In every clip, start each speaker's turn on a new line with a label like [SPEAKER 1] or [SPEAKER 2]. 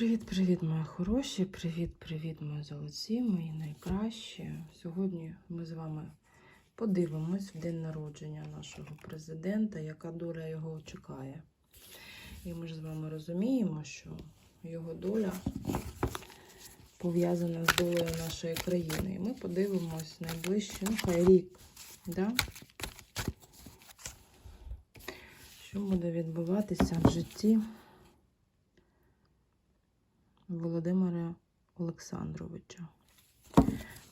[SPEAKER 1] Привіт-привіт, мої хороші! Привіт-привіт, мої золоті, мої найкращі. Сьогодні ми з вами подивимось в день народження нашого президента, яка доля його чекає. І ми ж з вами розуміємо, що його доля пов'язана з долею нашої країни. І ми подивимось найближчий, ну хай рік, да? що буде відбуватися в житті. Володимира Олександровича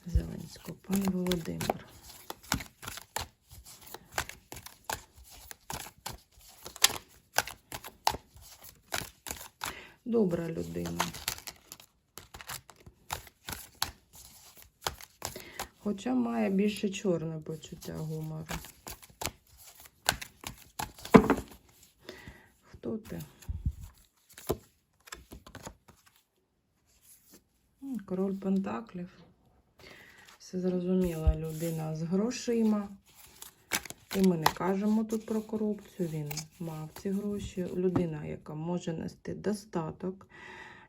[SPEAKER 1] Зеленського. Пан Володимир. Добра людина. Хоча має більше чорне почуття гумору. Хто ти? М, Король Пентаклів. Все зрозуміла людина з грошима. І ми не кажемо тут про корупцію. Він мав ці гроші. Людина, яка може нести достаток.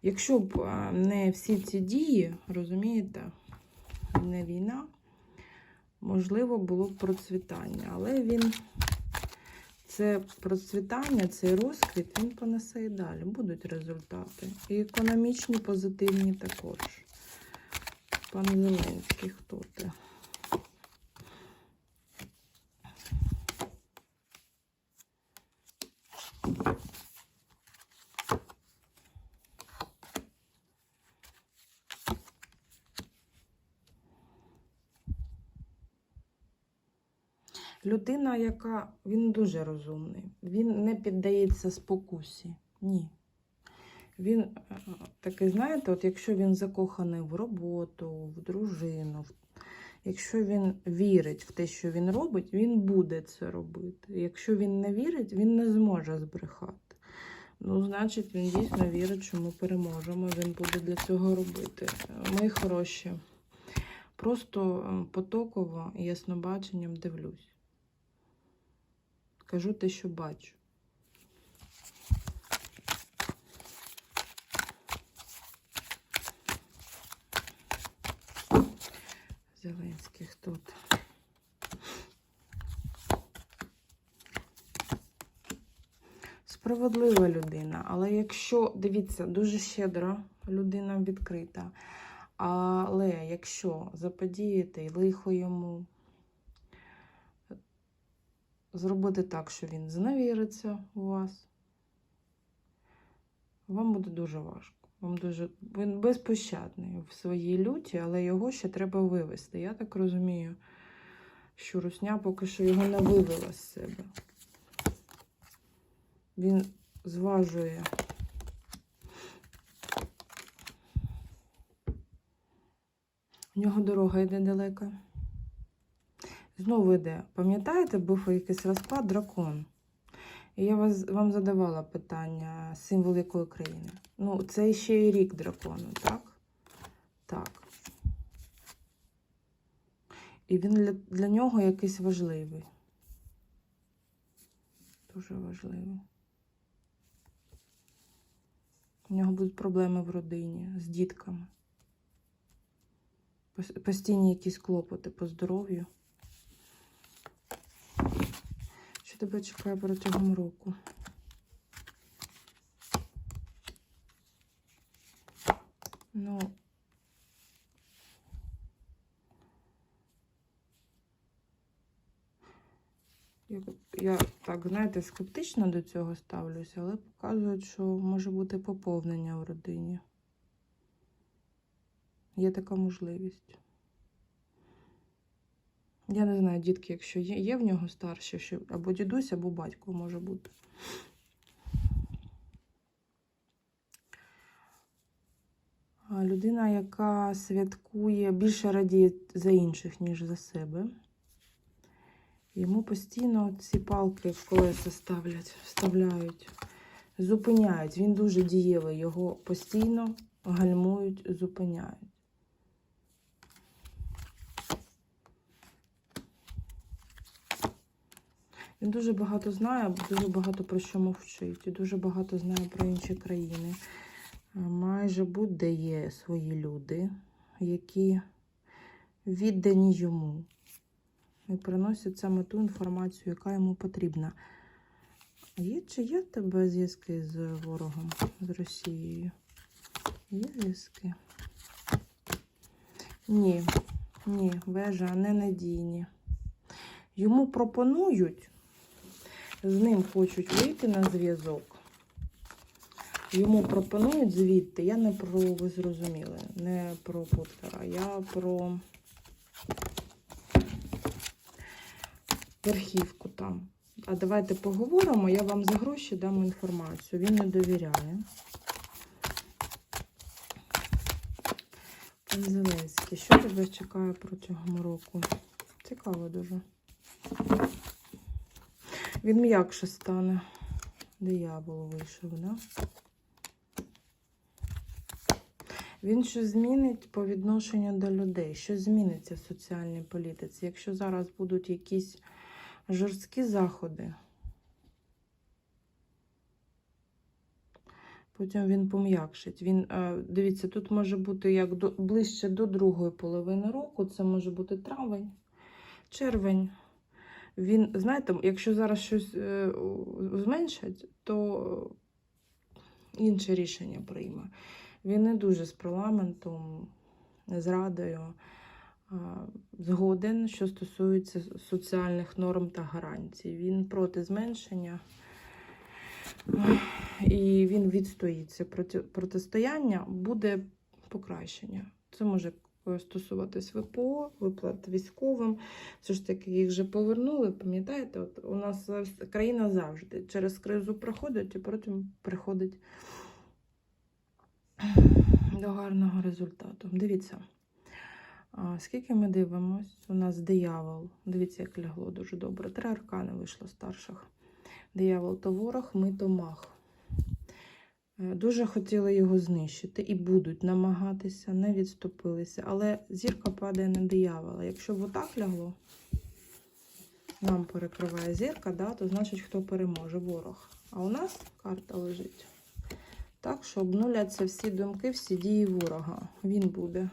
[SPEAKER 1] Якщо б не всі ці дії, розумієте, не війна, можливо, було б процвітання. Але він це процвітання, цей розквіт, він понесе і далі. Будуть результати. І економічні, позитивні також. Пан Зеленський, хто ти? Людина, яка він дуже розумний, він не піддається спокусі. Ні. Він е, такий, знаєте, от якщо він закоханий в роботу, в дружину, якщо він вірить в те, що він робить, він буде це робити. Якщо він не вірить, він не зможе збрехати. Ну, значить, він дійсно вірить, що ми переможемо. Він буде для цього робити. Мої хороші. Просто потоково яснобаченням дивлюсь. Кажу те, що бачу. Зеленський хто тут? Справедлива людина, але якщо, дивіться, дуже щедра людина відкрита. Але якщо заподіяти і лихо йому, зробити так, що він зневіриться у вас, вам буде дуже важко. Вам дуже... Він безпощадний в своїй люті, але його ще треба вивести. Я так розумію, що русня поки що його не вивела з себе. Він зважує. У нього дорога йде далека. Знову йде. Пам'ятаєте, був якийсь розклад дракон. Я вас, вам задавала питання, символ якої країни. Ну, це ще й рік дракону, так? Так. І він для, для нього якийсь важливий. Дуже важливий. У нього будуть проблеми в родині з дітками. Постійні якісь клопоти по здоров'ю. Що тебе чекає протягом року? Ну. Я, я так, знаєте, скептично до цього ставлюся, але показують, що може бути поповнення в родині. Є така можливість. Я не знаю, дітки, якщо є, є в нього старші, що або дідусь, або батько може бути. Людина, яка святкує, більше радіє за інших, ніж за себе. Йому постійно ці палки в колеса ставлять, вставляють, зупиняють. Він дуже дієвий, його постійно гальмують, зупиняють. Він дуже багато знає, дуже багато про що мовчить, і дуже багато знає про інші країни. Майже будь-де є свої люди, які віддані йому і приносять саме ту інформацію, яка йому потрібна. Є чи є в тебе зв'язки з ворогом, з Росією? Є зв'язки? Ні, ні, вежа ненадійні. Йому пропонують, з ним хочуть вийти на зв'язок. Йому пропонують звідти. Я не про, ви зрозуміли, не про Путкара, я про верхівку там. А давайте поговоримо, я вам за гроші дам інформацію. Він не довіряє. Пан Зеленський, що тебе чекає протягом року? Цікаво дуже. Він м'якше стане. Диявол вийшов, да? Він що змінить по відношенню до людей, що зміниться в соціальній політиці. Якщо зараз будуть якісь жорсткі заходи, потім він пом'якшить. Він, е, дивіться, тут може бути як до, ближче до другої половини року, це може бути травень, червень. Він, знаєте, якщо зараз щось е, зменшать, то інше рішення прийме. Він не дуже з парламентом, з радою згоден, що стосується соціальних норм та гарантій. Він проти зменшення і він відстоїться. Проти, протистояння буде покращення. Це може стосуватись ВПО, виплат військовим. Все ж таки, їх вже повернули. Пам'ятаєте, от у нас країна завжди через кризу проходить і потім приходить до гарного результату. Дивіться, скільки ми дивимось, у нас диявол. Дивіться, як лягло дуже добре. Три аркани вийшло старших. Диявол то ворог, ми то мах. Е, Дуже хотіли його знищити і будуть намагатися, не відступилися. Але зірка падає на диявола. Якщо б отак лягло, нам перекриває зірка, да, то значить, хто переможе ворог. А у нас карта лежить. Так, що обнуляться всі думки, всі дії ворога. Він буде.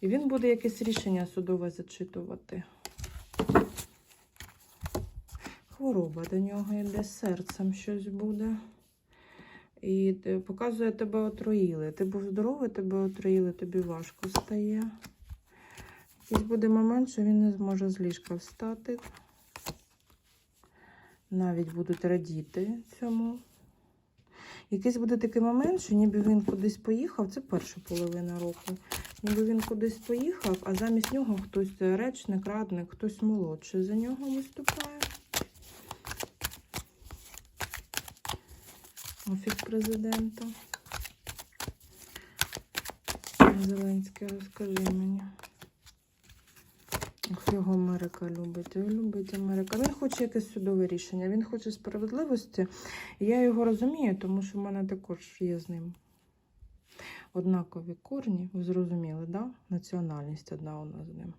[SPEAKER 1] І він буде якесь рішення судове зачитувати. Хвороба до нього йде, серцем щось буде. І е, показує, тебе отруїли. Ти був здоровий, тебе отруїли, тобі важко стає. Якийсь буде момент, що він не зможе з ліжка встати. Навіть будуть радіти цьому. Якийсь буде такий момент, що ніби він кудись поїхав, це перша половина року. Ніби він кудись поїхав, а замість нього хтось речник, радник, хтось молодший за нього виступає. Офіс президента. Зеленський, розкажи мені. Його Америка любить. Він любить Америка. Він хоче якесь судове рішення, він хоче справедливості. Я його розумію, тому що в мене також є з ним однакові корні. Ви зрозуміли, да? Національність одна у нас з ним.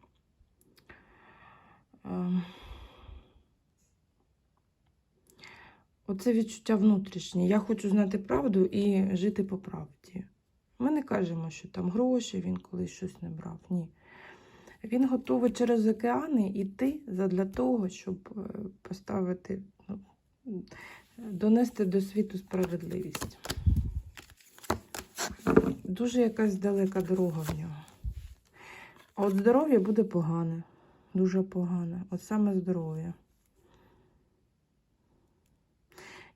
[SPEAKER 1] Оце відчуття внутрішнє. Я хочу знати правду і жити по правді. Ми не кажемо, що там гроші, він колись щось не брав. Ні. Він готовий через океани йти для того, щоб е, поставити, ну, донести до світу справедливість. Дуже якась далека дорога в нього. А от здоров'я буде погане, дуже погане. От саме здоров'я.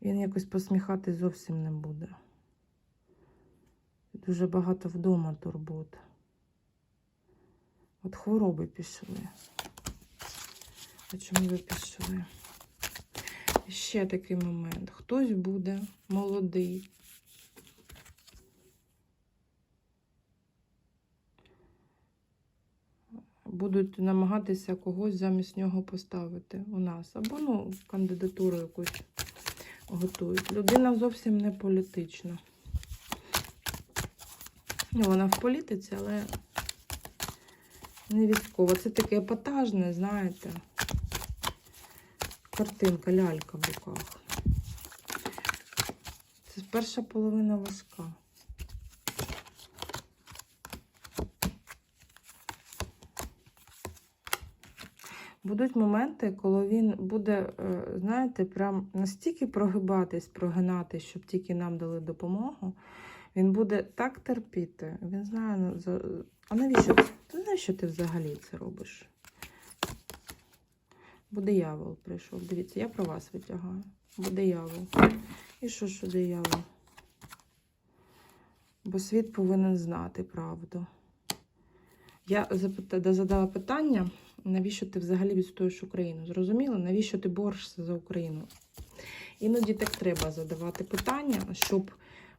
[SPEAKER 1] Він якось посміхати зовсім не буде. Дуже багато вдома турбот. От хвороби пішли. А чому ви пішли? І ще такий момент. Хтось буде молодий. Будуть намагатися когось замість нього поставити у нас. Або ну, кандидатуру якусь готують. Людина зовсім не політична. Ну, вона в політиці, але не військова. Це таке епатажне, знаєте. Картинка, лялька в руках. Це перша половина важка. Будуть моменти, коли він буде, е, знаєте, прям настільки прогибатись, прогинатись, щоб тільки нам дали допомогу. Він буде так терпіти. Він знає, ну, а навіщо? Ти що ти взагалі це робиш? Бо диявол прийшов. Дивіться, я про вас витягаю. Бо диявол. І що, що диявол? Бо світ повинен знати правду. Я задала питання, навіщо ти взагалі відстоюєш Україну? Зрозуміло, навіщо ти борешся за Україну? Іноді так треба задавати питання, щоб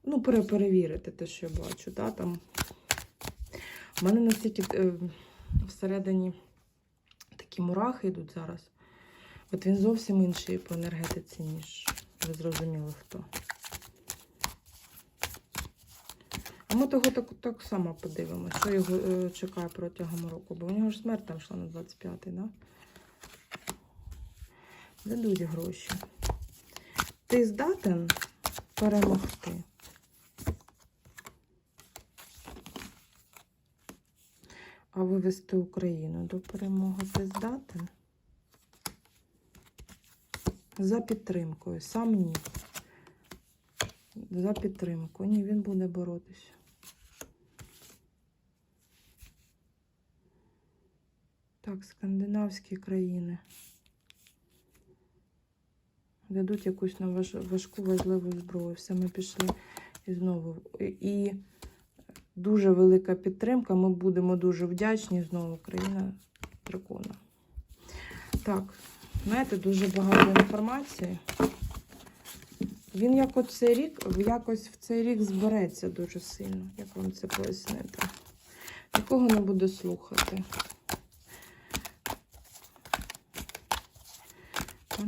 [SPEAKER 1] ну, переперевірити те, що я бачу. Да? Там... У мене настільки е, всередині такі мурахи йдуть зараз. От він зовсім інший по енергетиці, ніж ви зрозуміли хто. А ми того так, так само подивимося, що його е, чекає протягом року, бо у нього ж смерть там йшла на 25-й, да? Дадуть гроші. Ти здатен перемогти. А вивести Україну до перемоги ти здатен? За підтримкою. Сам ні. За підтримку. Ні, він буде боротися. Так, скандинавські країни. Дадуть якусь нам важку, важливу зброю. Все, ми пішли і знову. І- дуже велика підтримка. Ми будемо дуже вдячні. Знову країна дракона. Так, знаєте, дуже багато інформації. Він як от цей рік, якось в цей рік збереться дуже сильно. Як вам це пояснити? Нікого не буде слухати.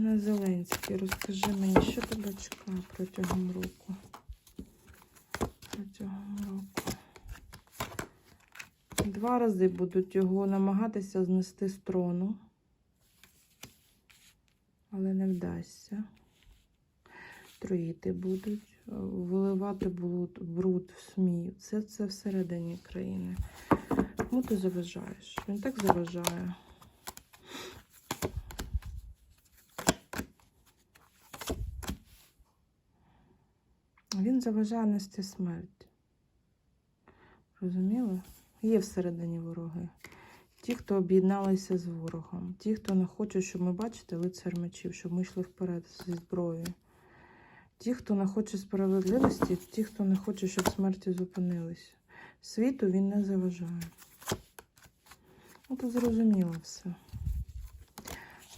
[SPEAKER 1] Пане Зеленський, розкажи мені, що тебе чекає протягом року? Протягом року. Два рази будуть його намагатися знести з трону, але не вдасться. Троїти будуть, виливати бруд, бруд в СМІ. Це, це всередині країни. Кому ти заважаєш? Він так заважає. Він заважає нести смерть. Розуміли? Є всередині вороги. Ті, хто об'єдналися з ворогом, ті, хто не хоче, щоб ми бачите, лицар мечів, щоб ми йшли вперед зі зброєю. Ті, хто не хоче справедливості, ті, хто не хоче, щоб смерті зупинилися. Світу він не заважає. Ну, то зрозуміло все.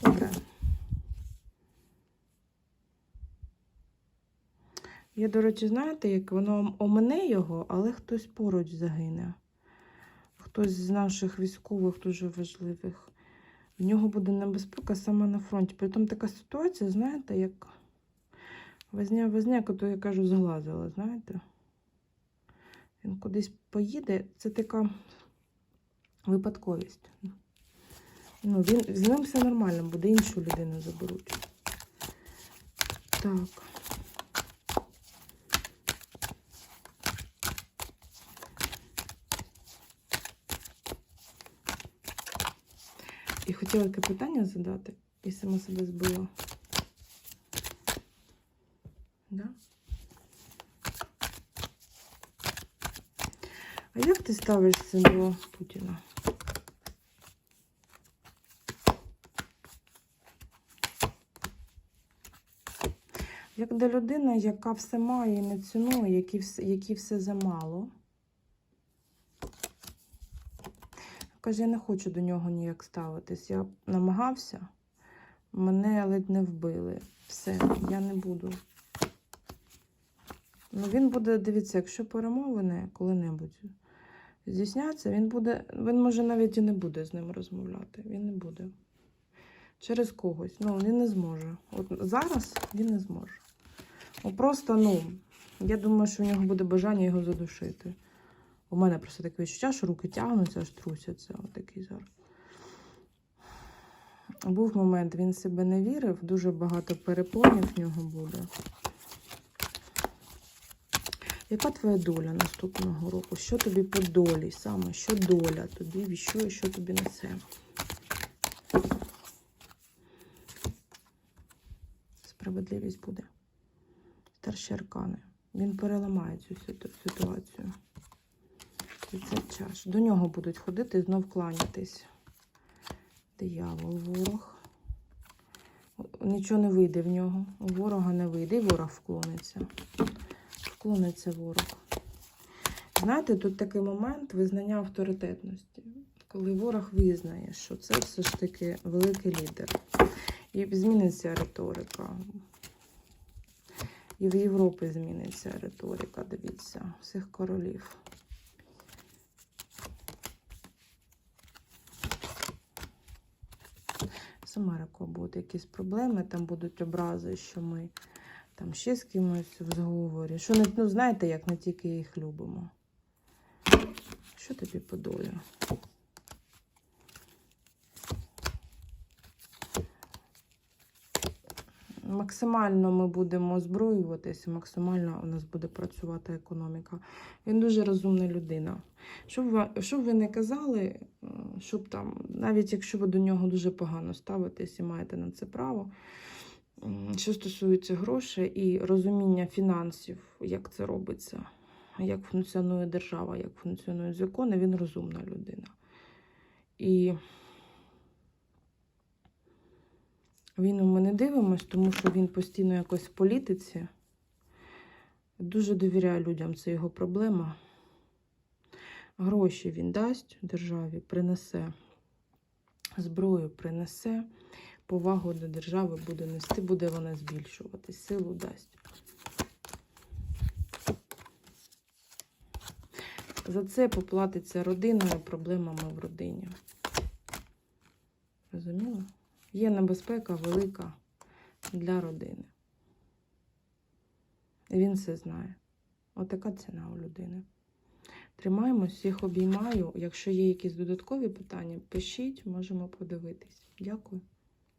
[SPEAKER 1] Добре. Я, до речі, знаєте, як воно омине його, але хтось поруч загине. Хтось з наших військових дуже важливих. В нього буде небезпека саме на фронті. Притом така ситуація, знаєте, як возня, возня, то я кажу, зглазила, знаєте. Він кудись поїде, це така випадковість. Ну, він, з ним все нормально, буде іншу людину заберуть. Так. І хотіла таке питання задати, і сама себе збила. Да? А як ти ставишся до Путіна? Як до людини, яка все має і не цінує, які які все замало. Каже, я не хочу до нього ніяк ставитись. Я намагався, мене ледь не вбили. Все, я не буду. Ну, він буде, дивіться, якщо перемовини коли-небудь здійсняться, він буде, він може навіть і не буде з ним розмовляти. Він не буде. Через когось. Ну, він не зможе. От зараз він не зможе. Ну, просто, ну, я думаю, що у нього буде бажання його задушити. У мене просто таке відчуття, що руки тягнуться, аж трусяться. Отакий зараз. Був момент, він себе не вірив, дуже багато перепонів в нього буде. Яка твоя доля наступного року? Що тобі по долі саме? Що доля тобі віщує, що тобі несе? Справедливість буде. Старші аркани. Він переламає цю ситуацію. Це чаш. До нього будуть ходити і знов кланятись. Диявол, ворог. Нічого не вийде в нього. У ворога не вийде. І ворог вклониться. Вклониться ворог. Знаєте, тут такий момент визнання авторитетності, коли ворог визнає, що це все ж таки великий лідер. І зміниться риторика. І в Європі зміниться риторика, дивіться, всіх королів. З Америкою будуть якісь проблеми, там будуть образи, що ми там ще з кимось в зговорі. Що не, ну, знаєте, як не тільки їх любимо. Що тобі по долі? Максимально ми будемо озброюватися, максимально у нас буде працювати економіка. Він дуже розумна людина. Щоб ви, щоб ви не казали, щоб там, навіть якщо ви до нього дуже погано ставитесь і маєте на це право, що стосується грошей і розуміння фінансів, як це робиться, як функціонує держава, як функціонують закони, він розумна людина. І він ми не дивимось, тому що він постійно якось в політиці. Дуже довіряє людям, це його проблема. Гроші він дасть державі, принесе зброю, принесе, повагу до держави буде нести, буде вона збільшувати, силу дасть. За це поплатиться родиною, проблемами в родині. Розуміла? Є небезпека велика для родини. Він все знає. Отака ціна у людини. Тримаємось, всіх обіймаю. Якщо є якісь додаткові питання, пишіть, можемо подивитись. Дякую.